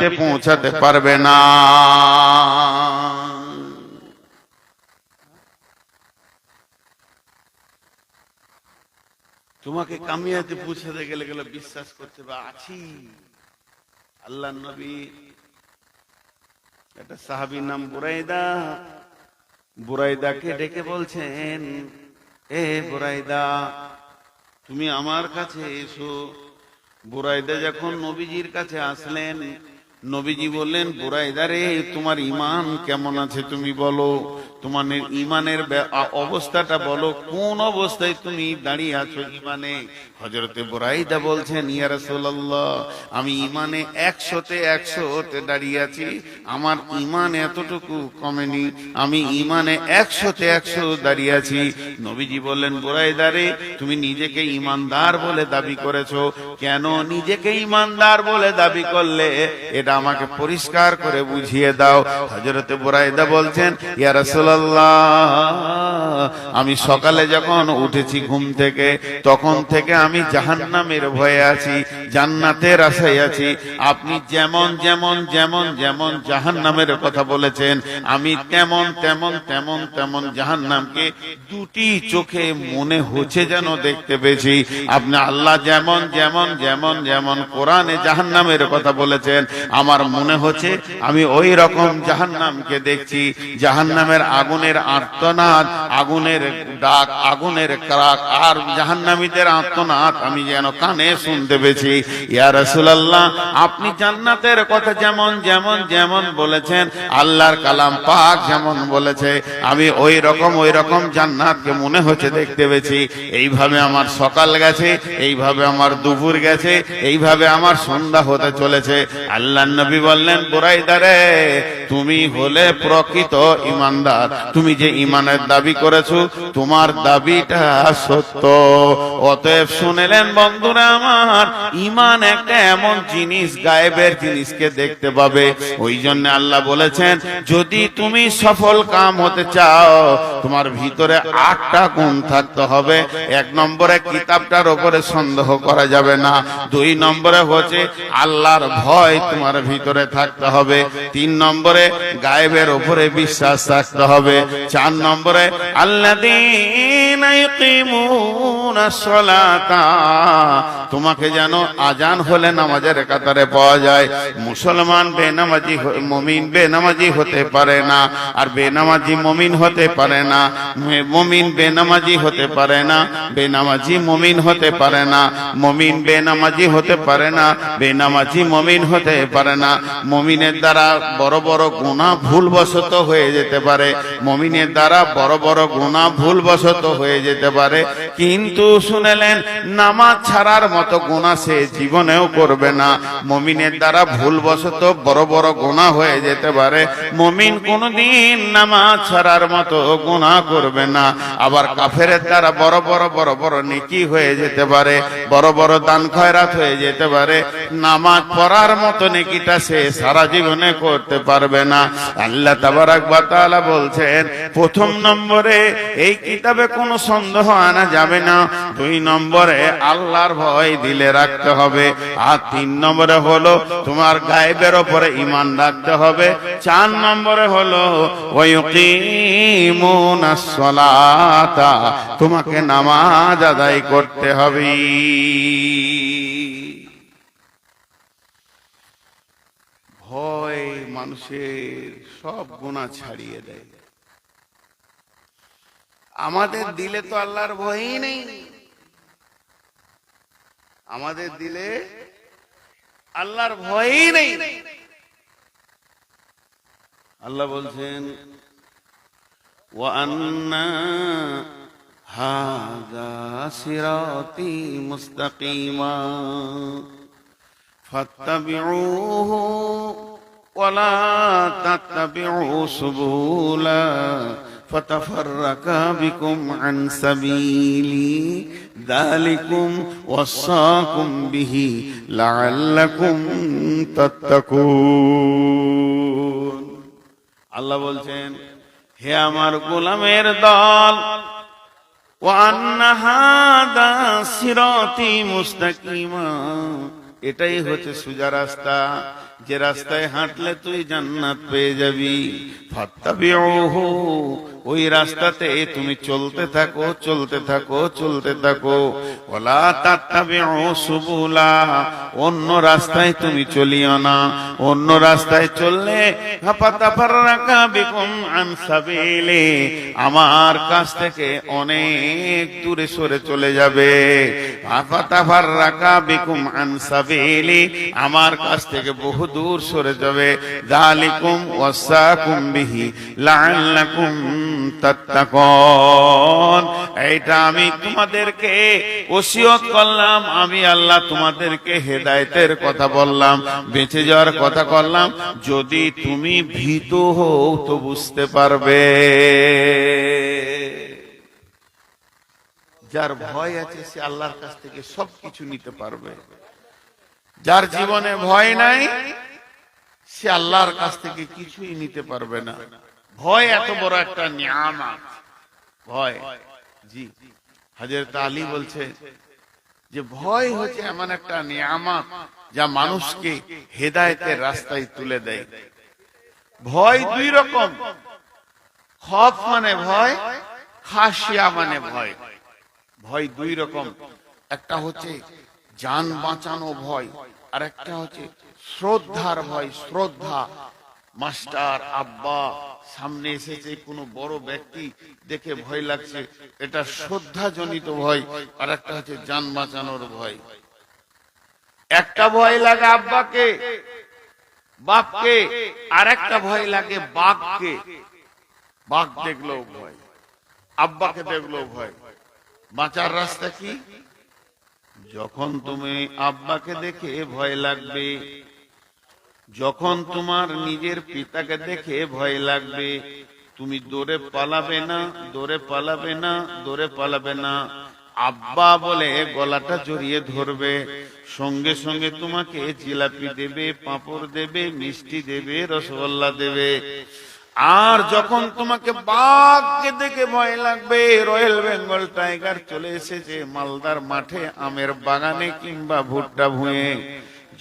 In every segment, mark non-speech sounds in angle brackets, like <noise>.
চাবিতে পৌঁছাতে পারবে না। তোমাকে কামিয়াতে পৌঁছাতে গেলে গেলে বিশ্বাস করতে বা আছি। আল্লাহ নবী, একটা সাহাবীর নাম বুরাইদা। বুরাইদাকে ডেকে বলছেন, এ বুরাইদা, তুমি আমার কাছে এসো। বুরাইদা যখন নবীজির কাছে আসলেন নবীজি বললেন বুড়াইদারে তোমার ইমান কেমন আছে তুমি বলো। তোমার ইমানের অবস্থাটা বলো, কোন অবস্থায় তুমি দাঁড়িয়ে আছো ইমানে হজরতে বুরাইদা বলছেন, ইয়া রাসূলুল্লাহ, আমি ইমানে একশোতে একশোতে দাঁড়িয়ে আছি। আমার ইমান এতটুকু কমেনি। আমি ইমানে একশোতে একশো দাঁড়িয়ে আছি। নবীজি বললেন বুরাইদারে তুমি নিজেকে ইমানদার বলে দাবি করেছ। কেন নিজেকে ইমানদার বলে দাবি করলে? এটা আমাকে পরিষ্কার করে বুঝিয়ে দাও। হজরতে বুরাইদা বলছেন, ইয়া রাসূলুল্লাহ আমি সকালে যখন উঠেছি ঘুম থেকে তখন থেকে আমি জাহান্নামের ভয়ে আছি। জান্নাতের আশায় আছি। আপনি যেমন যেমন যেমন যেমন জাহান্নামের কথা বলেছেন, আমি তেমন তেমন তেমন তেমন জাহান্নামকে দুটি চোখে মনে হচ্ছে যেন দেখতে পেয়েছি। আপনি আল্লাহ যেমন যেমন যেমন যেমন কোরআনে জাহান্নামের কথা বলেছেন, আমার মনে হচ্ছে আমি ওই রকম জাহান্নামকে দেখছি। জাহান্নামের আগুনের আর্তনাদ, আগুনের ডাক, আগুনের ক্রাক, আর জাহান্নামীদের আর্তনাদ আমি যেন কানে শুনতে পেয়েছি। ইয়া রাসূলুল্লাহ, আপনি জান্নাতের কথা যেমন যেমন যেমন বলেছেন, আল্লাহর কালাম পাক যেমন বলেছে, আমি ওই রকম ওই রকম জান্নাতকে মনে হচ্ছে দেখতে পেয়েছি। এইভাবে আমার সকাল গেছে, এইভাবে আমার দুপুর গেছে, এইভাবে আমার সন্ধ্যা হতে চলেছে। আল্লাহ নবী বললেন বুরাইদারে তুমি হলে প্রকৃত ইমানদার। তুমি যে ইমানের দাবি করেছ, তোমার দাবিটা সত্য। অতএব শুনেলেন বন্ধুরা আমার, ইমান একটা এমন জিনিস, গায়েবের জিনিসকে দেখতে পাবে। ওই জন্য আল্লাহ বলেছেন, যদি তুমি সফল কাম হতে চাও, তোমার ভিতরে আটটা গুণ থাকতে হবে। এক নম্বরে কিতাবটার উপরে সন্দেহ করা যাবে না। দুই নম্বরে হচ্ছে আল্লাহর ভয় তোমার ভিতরে থাকতে হবে। তিন নম্বরে গায়েবের উপরে বিশ্বাস রাখতে হবে। চার নম্বরে আল্লাহ তোমাকে যেন আজান হলে নামাজের কাতারে পাওয়া যায়। মুসলমান বেনামাজি মমিন বেনামাজি হতে পারে না, আর বেনামাজি মমিন হতে পারে না মমিন বেনামাজি হতে পারে না, বেনামাজি মমিন হতে পারে না, মমিন বেনামাজি হতে পারে না, বেনামাজি মমিন হতে পারে না। মমিনের দ্বারা বড় বড় গুণা ভুলবশত হয়ে যেতে পারে। মমিনের দ্বারা বড় বড় গুণা ভুলবশত হয়ে যেতে পারে। কিন্তু শুনেলেন, নামাজ ছাড়ার মতো গোনা সে জীবনেও করবে না। মমিনের দ্বারা ভুলবশত বড় বড় গোনা হয়ে যেতে পারে। মমিন কোনদিন নামাজ ছাড়ার মতো গোনা করবে না। আবার কাফের দ্বারা বড় বড় বড় বড় নেকি হয়ে যেতে পারে, বড় বড় দান খয়রাত হয়ে যেতে পারে। নামাজ পড়ার মতো নেকিটা সে সারা জীবনে করতে পারবে না। আল্লাহ তাবারাক তাআলা বলছেন, প্রথম নম্বরে এই কিতাবে কোনো সন্দেহ আনা যাবে না। দুই নম্বরে আল্লাহর ভয় দিলে রাখতে হবে। আর তিন নম্বরে হলো তোমার গায়েবের ওপরে ঈমান রাখতে হবে। চার নম্বরে হলো তোমাকে নামাজ আদায় করতে হবে। ভয় মানুষের সব গুণা ছাড়িয়ে দেয়। আমাদের দিলে তো আল্লাহর ভয়ই নেই আমাদের দিলে আল্লাহর ভয়ই নেই আল্লাহ বলছেন وأن هذا صراطي مستقيما فاتبعوه ولا تتبعوا سبولا فتفرق بكم عن سبيلي ذلكم وصاكم به لعلكم تتقون আল্লাহ বলছেন হে আমার গোলামের দল وأن هذا صراطي مستقيما এটাই হচ্ছে সুজা রাস্তা যে রাস্তায় হাঁটলে তুই জান্নাত পেয়ে যাবি ফাত্তাবিউহু ওই রাস্তাতে তুমি চলতে থাকো চলতে থাকো চলতে থাকো। ওলা তাত্তাবিউ সুবুলা, অন্য রাস্তায় তুমি চলিও না। অন্য রাস্তায় চললে আমার কাছ থেকে অনেক দূরে সরে চলে যাবে। আমার কাছ থেকে বহু দূর সরে যাবে। যালিকুম ওয়াসাকুম বিহি, লাআল্লাকুম তাত্তাকুন এইটা আমি তোমাদেরকে ওসিয়ত করলাম, আমি আল্লাহ তোমাদেরকে হেদায়েতের কথা বললাম, বেঁচে যাওয়ার কথা করলাম। যদি তুমি ভীত হও তো বুঝতে পারবে। যার ভয় আছে সে আল্লাহর কাছ থেকে সবকিছু নিতে পারবে। যার জীবনে ভয় নাই, সে আল্লাহর কাছ থেকে কিছুই নিতে পারবে না। ভয় এত বড় একটা নিয়ামত। ভয়। জি। হাজরত আলী বলছে যে ভয় হচ্ছে এমন একটা নিয়ামত যা মানুষকে হেদায়েতের রাস্তায় তুলে দেয়। ভয় দুই রকম। খফ মানে ভয় খাসিয়া মানে ভয়। ভয় দুই রকম। একটা হচ্ছে যান বাঁচানো ভয় আর একটা হচ্ছে শ্রদ্ধার ভয়, শ্রদ্ধা। মাস্টার, আব্বা, সামনে এসেছে কোনো বড় ব্যক্তি, দেখে ভয় লাগছে। এটা শ্রদ্ধা জনিত ভয়, আর একটা হচ্ছে যান বাঁচানোর ভয়। একটা ভয় লাগে আব্বাকে, বাপকে, আর একটা ভয় লাগে বাঘকে। বাঘ দেখলেও ভয়, আব্বাকে দেখলেও ভয়। বাঁচার রাস্তা কি? যখন তুমি আব্বাকে দেখে ভয় লাগবে যখন তোমার নিজের পিতাকে দেখে ভয় লাগবে, তুমি দৌড়ে পালাবে না, দৌড়ে পালাবে না, দৌড়ে পালাবে না। আব্বা বলে গলাটা জড়িয়ে ধরবে, সঙ্গে সঙ্গে তোমাকে জিলাপি দেবে, পাঁপড় দেবে, মিষ্টি দেবে, রসগোল্লা দেবে। আর যখন তোমাকে বাঘকে দেখে ভয় লাগবে, রয়্যাল বেঙ্গল টাইগার চলে এসেছে মালদার মাঠে আমের বাগানে কিংবা ভুট্টা ভুঁয়ে।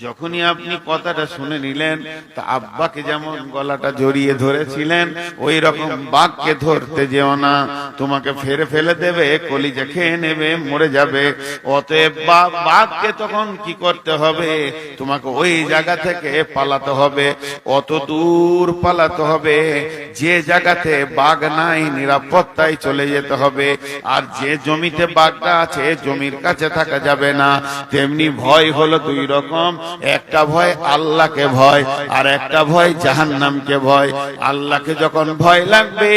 যখনই আপনি কথাটা শুনে নিলেন, তা আব্বাকে যেমন গলাটা জড়িয়ে ধরেছিলেন ওই রকম বাঘকে ধরতে যেও না। তোমাকে ফেরে ফেলে দেবে, কলিজা খেয়ে নেবে, মরে যাবে। অতএব বা- বাঘকে তখন কি করতে হবে? তোমাকে ওই জায়গা থেকে পালাতে হবে। অত দূর পালাতে হবে। যে জায়গাতে বাঘ নাই, নিরাপত্তায় চলে যেতে হবে। আর যে জমিতে বাঘটা আছে, জমির কাছে থাকা যাবে না। তেমনি ভয় হলো দুই রকম। একটা ভয় আল্লাহকে ভয়, আর একটা ভয় জাহান্নামকে ভয়। আল্লাহকে যখন ভয় লাগবে,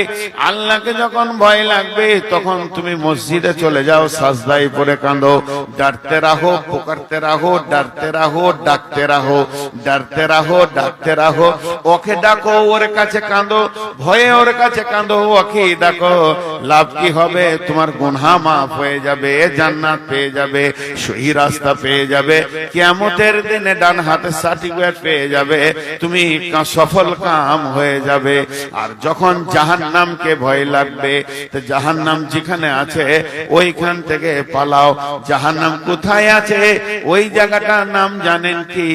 আল্লাহকে যখন ভয় লাগবে, তখন তুমি মসজিদে চলে যাও সাজদাই পরে কাঁদো। ডারতে রাহো, পোকারতে রাহো ডারতে রাহো, ডাকতে রাহো ডারতে রাহো, ডাকতে রাহো। ওকে ডাকো, ওর কাছে কাঁদো, ভয়ে ওর কাছে কাঁদো, ওকে ডাকো। লাভ কি হবে? তোমার গুনহা মাফ হয়ে যাবে, জান্নাত পেয়ে যাবে, সহি রাস্তা পেয়ে যাবে। কিয়ামতের দিনে ডান হাতে সার্টিফিকেট পেয়ে যাবে, তুমি সফল কাম হয়ে যাবে। আর যখন জাহান্নামকে ভয় লাগবে, তো জাহান্নাম যেখানে আছে, ওইখান থেকে পালাও। জাহান্নাম কোথায় আছে? ওই জায়গাটার নাম জানেন কি?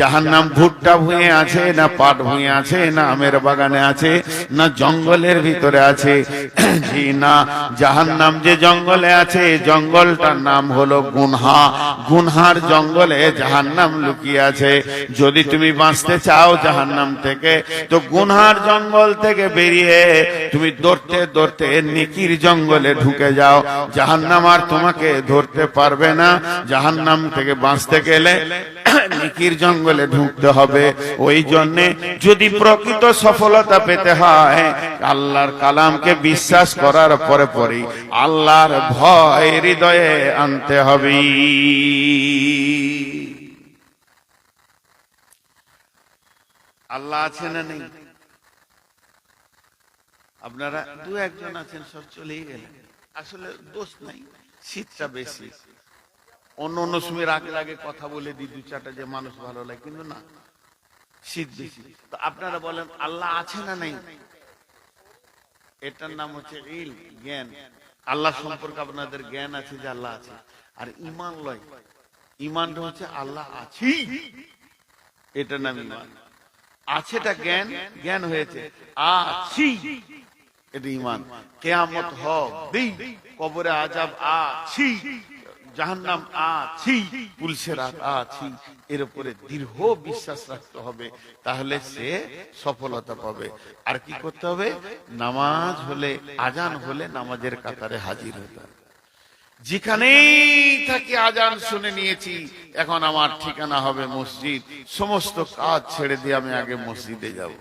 জাহান্নাম ভুট্টা ভুঁয়ে আছে না পাট ভুঁয়ে আছে, না আমের বাগানে আছে, না জঙ্গলের ভিতরে আছে? <clears throat> জি না, জাহান্নাম যে জঙ্গলে আছে, জঙ্গলটার নাম হলো গুনহা। গুনহার জঙ্গলে জাহান্নাম লুকিয়ে আছে। যদি তুমি বাঁচতে চাও জাহান্নাম থেকে, তো গুনহার জঙ্গল থেকে বেরিয়ে তুমি দৌড়তে দৌড়তে নিকির জঙ্গলে ঢুকে যাও। জাহান্নাম আর তোমাকে ধরতে পারবে না। জাহান্নাম থেকে বাঁচতে গেলে নিকির জঙ্গলে ঢুকতে হবে। ওই জন্যে যদি প্রকৃত সফলতা পেতে হয়, আল্লাহর কালামকে বিশ্বাস করার পরে পরে আল্লাহর ভয় হৃদয়ে আনতে হবে। আল্লাহ আছে না নেই? আপনারা দু একজন আছেন, সব চলেই গেলেন। আসলে দোষ নাই, শীতটা বেশি। অন্য অন্য সময় আগে আগে কথা বলে দিই, দু চারটা যে মানুষ ভালো লাগে, কিন্তু না, শীত বেশি। তো আপনারা বলেন, আল্লাহ আছে না নেই? এটার নাম হচ্ছে ইল জ্ঞান। আল্লাহ সম্পর্কে আপনাদের জ্ঞান আছে যে আল্লাহ আছে। আর ইমান লয় ইমানটা হচ্ছে আল্লাহ আছি এটার নাম ইমান আছেটা জ্ঞান জ্ঞান হয়েছে। আছি এটা ইমান কেয়ামত হবেই কবরে আজাব আছি জাহান্নাম আছি পুলিশে রাত আছি এর উপরে দৃঢ় বিশ্বাস রাখতে হবে। তাহলে সে সফলতা পাবে। আর কি করতে হবে? নামাজ হলে আজান হলে নামাজের কাতারে হাজির হতে হবে। যেখানেই থাকি আজান শুনে নিয়েছি, এখন আমার ঠিকানা হবে মসজিদ। সমস্ত কাজ ছেড়ে দিয়ে আমি আগে মসজিদে যাব।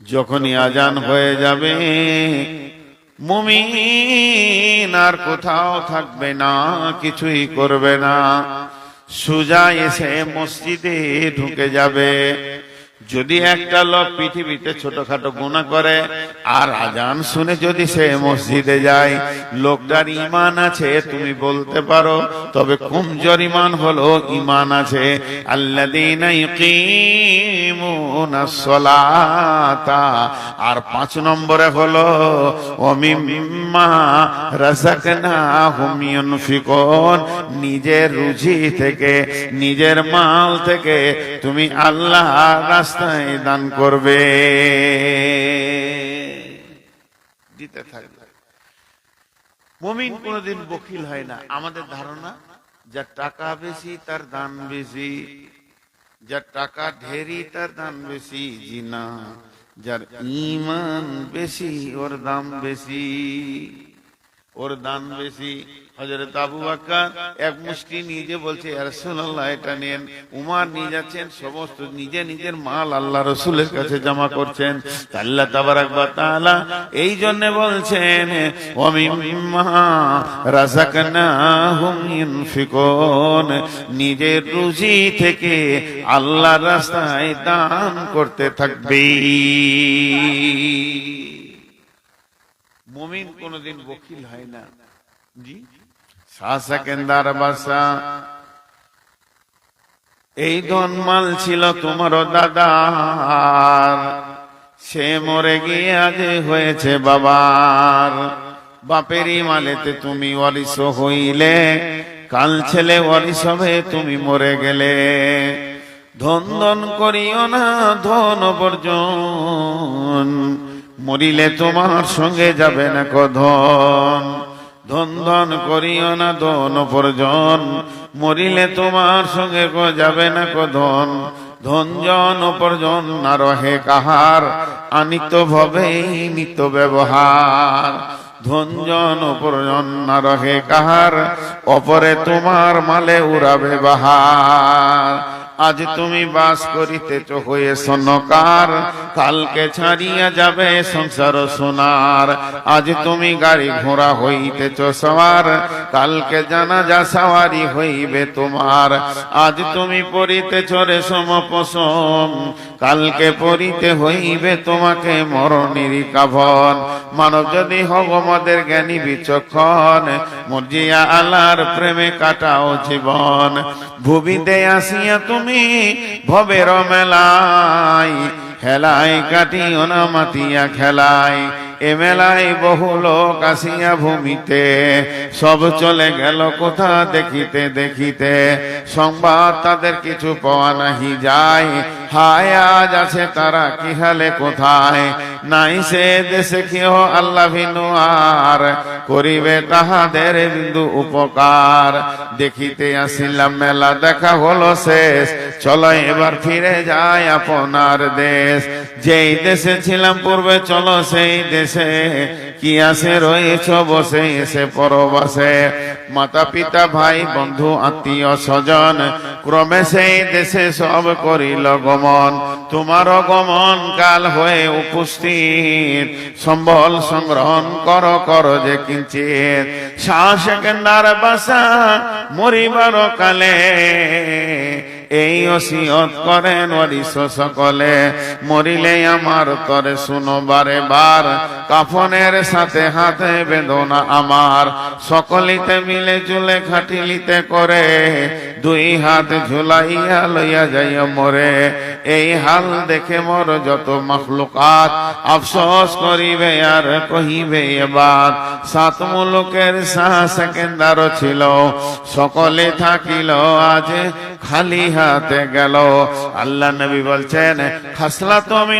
যখনই আজান হয়ে যাবে, মুমিন আর কোথাও থাকবে না, কিছুই করবে না। সুজা এসে মসজিদে ঢুকে যাবে। যদি একটা লোক পৃথিবীতে ছোটখাটো গুণা করে আর আজান শুনে যদি সে মসজিদে যায়, লোকটার ইমান আছে, তুমি বলতে পারো, তবে কমজোর ইমান হলো ইমান আছে। সালাতা। আর পাঁচ নম্বরে হলো ইউনফিকুন। নিজের রুচি থেকে, নিজের মাল থেকে তুমি আল্লাহ রাস্তায় দান করবে। দিতে থাকবে। মমিন কোনদিন বকিল হয় না। আমাদের ধারণা, যার টাকা বেশি, তার দান বেশি। যার টাকা ঢেরি, তার দাম বেশি। জি না যার ইমান বেশি, ওর দাম বেশি। ওর দান বেশি। হজরত আবু বাক্কার এক মুষ্টি নিজে বলছে রাসূলুল্লাহ, এটা নেন উমার নিয়ে যাচ্ছেন, সমস্ত নিজে নিজের মাল আল্লাহ রসুলের কাছে জমা করছেন। আল্লাহ তাবারাক ওয়া তাআলা এই জন্য বলছেন ওয়া মিম্মা রাযাকনাহুম ইউনফিকুন নিজের রুজি থেকে আল্লাহর রাস্তায় দান করতে থাকবে। মুমিন কোনদিন বকিল হয় না। জি? শাসকেন্দার বাসা। এই ধনমাল ছিল তোমার দাদার। সে মরে গিয়ে আজ হয়েছে বাবার। বাপেরই মালেতে তুমি অরিস হইলে, কাল ছেলে অরিস হবে, তুমি মরে গেলে। ধন ধন করিও না, ধন বর্জন, মরিলে তোমার সঙ্গে যাবে না কধন ধন ধন করিও না ধন উপার্জন মরিলে তোমার সঙ্গে কো যাবে না কধন ধন। ধন জন উপার্জন না রহে কাহার। আনিত ভবেই নিত ব্যবহার। ধন জন উপার্জন না রহে কাহার। অপরে তোমার মালে উড়াবে বাহার। আজ তুমি বাস করিতেছ হয়ে সনকার কালকে ছাড়িয়া যাবে সংসার সোনার। আজ তুমি গাড়ি ঘোড়া হইতেছ সবার, কালকে জানা যা সাওয়ারি হইবে তোমার। আজ তুমি পরিতেছ রেশম পশম কালকে পরিতে হইবে তোমাকে মরণের কাভন। মানব যদি হব আমাদের জ্ঞানী বিচক্ষণ, মর্জিয়া আল্লাহর প্রেমে কাটাও জীবন। ভূমিতে আসিয়া তুমি ভবের মেলায় খেলায় কাটিও না মাতিয়া খেলায়। এ মেলায় বহু লোক আসিয়া ভূমিতে, সব চলে গেল কোথা দেখিতে দেখিতে। সংবাদ তাদের কিছু পাওয়া নাহি যায়। হায়, আজ আছে তারা কি হালে কোথায়? নাই সে দেশে কেহ আল্লাহ আর করিবে তাহাদের বিন্দু উপকার। দেখিতে আসিলাম, মেলা দেখা হলো শেষ। চলো এবার ফিরে যায় আপনার দেশ। যেই দেশে ছিলাম পূর্বে, চলো সেই দেশে। কি আসে রয়েছ বসে, এসে পরবাসে। মাতা পিতা ভাই, বন্ধু, আত্মীয়, স্বজন, ক্রমে সেই দেশে সব করিল গমন। তোমার গমন কাল হয়ে উপস্থিত। সম্বল সংগ্রহণ কর কর যে কিঞ্চিত। শ্বাস কেন্দার বাসা মরিবার কালে এই ওসিয়ত করেন ওয়ারিস সকলে। মরিলে আমার তরে শুনো বারে বার। কাফনের সাথে হাতে বেদনা আমার। সকলিতে মিলে জুলে খাটিলিতে করে। দুই হাত ঝুলাইয়া লইয়া যাইয়া মরে। এই হাল দেখে মোর যত মখলুকাত, আফসোস করিবে আর কহিবে এবার সাত মুলুকের শাহ সেকেন্দার ছিল। সকলে থাকিল আজ খালি হাতে গেল। আল্লাহ নবী বলছেন খাসলা তো আমি